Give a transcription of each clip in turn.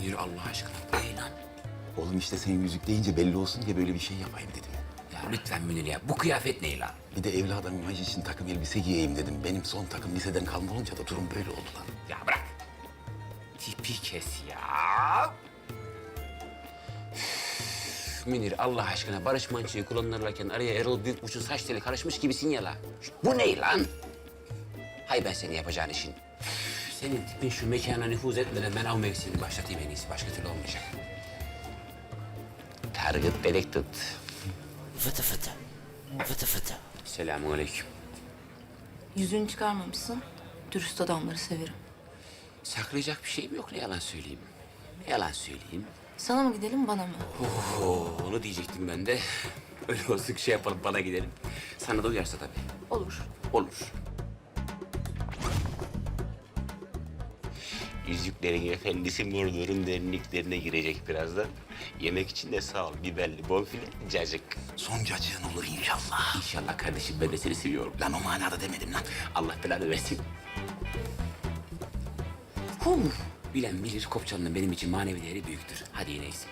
Münir Allah aşkına lan? Oğlum işte sen yüzük deyince belli olsun diye böyle bir şey yapayım dedim. Ya lütfen Münir ya bu kıyafet ne lan? Bir de evladım imaj için takım elbise giyeyim dedim. Benim son takım liseden kalma olunca da durum böyle oldu lan. Ya bırak. Tipi kes ya. Münir Allah aşkına Barış Manço'yu kullanırlarken araya Erol Büyükburç'un saç teli karışmış gibisin ya la. Bu ne lan? Hay ben seni yapacağın işin. Senin tipin şu mekana nüfuz etmeden ben av mevsimini başlatayım en iyisi. Başka türlü olmayacak. Target Directed. Fıtı fıtı. Fıtı fıtı. Selamun aleyküm. Yüzünü çıkarmamışsın. Dürüst adamları severim. Saklayacak bir şeyim yok ne yalan söyleyeyim. Ne yalan söyleyeyim. Sana mı gidelim bana mı? Oo, onu diyecektim ben de. Öyle olsun şey yapalım bana gidelim. Sana da uyarsa tabii. Olur. Olur. Yüzüklerin efendisi Mordor'un derinliklerine girecek birazdan. Yemek için de sağ ol. Biberli, bonfile, cacık. Son cacığın olur inşallah. İnşallah kardeşim ben de seni seviyorum. Lan o manada demedim lan. Allah belanı versin. Huh. Bilen bilir Kopçalı'nın benim için manevi değeri büyüktür. Hadi yine iyisin.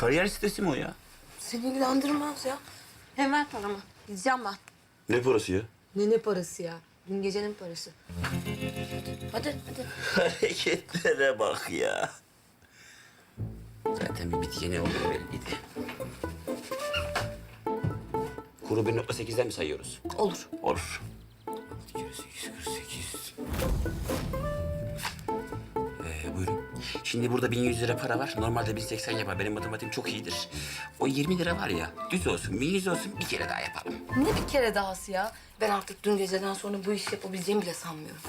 Kariyer sitesi mi o ya? Seni ilgilendirmez ya. Hemen paramı. Gideceğim ben. Ne parası ya? Ne ne parası ya? Dün gecenin parası. Hadi hadi. Hareketlere bak ya. Zaten bir bit yeni oluyor belliydi. Kuru 1.8'den mi sayıyoruz? Olur. Olur. 848. Ee, buyurun. Şimdi burada 1100 lira para var. Normalde 1080 yapar. Benim matematiğim çok iyidir. O 20 lira var ya, düz olsun, 1100 olsun bir kere daha yapalım. Ne bir kere dahası ya? Ben artık dün geceden sonra bu işi yapabileceğimi bile sanmıyorum.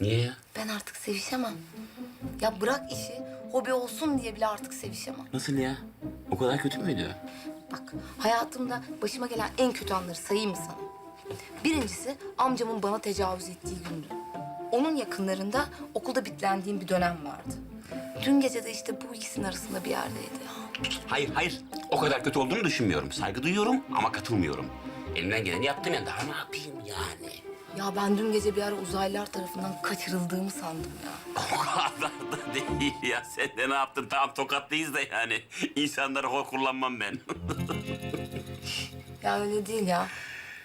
Niye ya? Ben artık sevişemem. Ya bırak işi, hobi olsun diye bile artık sevişemem. Nasıl ya? O kadar kötü müydü? Bak hayatımda başıma gelen en kötü anları sayayım mı sana? Birincisi amcamın bana tecavüz ettiği gündü. Onun yakınlarında okulda bitlendiğim bir dönem vardı. Dün gece de işte bu ikisinin arasında bir yerdeydi. Hayır, hayır. O kadar kötü olduğunu düşünmüyorum. Saygı duyuyorum ama katılmıyorum. Elimden geleni yaptım ya. Daha ne yapayım yani? Ya ben dün gece bir ara uzaylılar tarafından kaçırıldığımı sandım ya. O kadar da değil ya. Sen de ne yaptın? Tamam tokatlıyız da yani. İnsanları hor kullanmam ben. Ya öyle değil ya.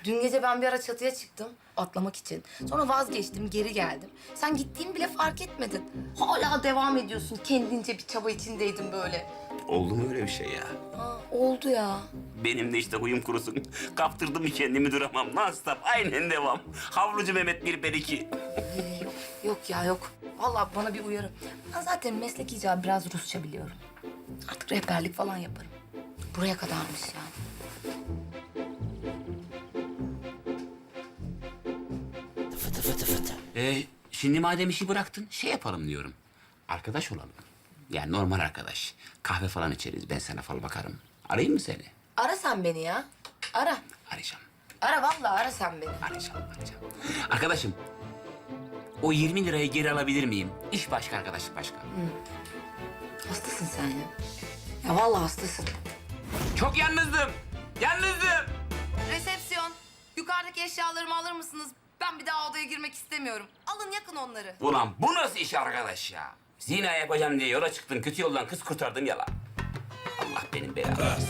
Dün gece ben bir ara çatıya çıktım atlamak için. Sonra vazgeçtim, geri geldim. Sen gittiğimi bile fark etmedin. Hala devam ediyorsun. Kendince bir çaba içindeydin böyle. Oldu mu öyle bir şey ya? Ha, oldu ya. Benim de işte huyum kurusun. Kaptırdım kendimi duramam. Non-stop aynen devam. Havlucu Mehmet bir ben iki. Ee, yok, yok ya yok. Vallahi bana bir uyarı. Ben zaten meslek icabı biraz Rusça biliyorum. Artık rehberlik falan yaparım. Buraya kadarmış yani. Fıtı fıtı. Ee, şimdi madem işi bıraktın şey yapalım diyorum. Arkadaş olalım. Yani normal arkadaş. Kahve falan içeriz. Ben sana fal bakarım. Arayayım mı seni? Ara sen beni ya. Ara. Arayacağım. Ara vallahi ara sen beni. Arayacağım, arayacağım. Arkadaşım, o 20 lirayı geri alabilir miyim? İş başka, arkadaşlık başka. Hastasın sen ya. Ya vallahi hastasın. Çok yalnızdım. Yalnızdım. Resepsiyon. Yukarıdaki eşyalarımı alır mısınız? Ben bir daha odaya girmek istemiyorum. Alın yakın onları. Ulan bu nasıl iş arkadaş ya? Zina yapacağım diye yola çıktın, kötü yoldan kız kurtardım yalan. Allah benim belamı versin.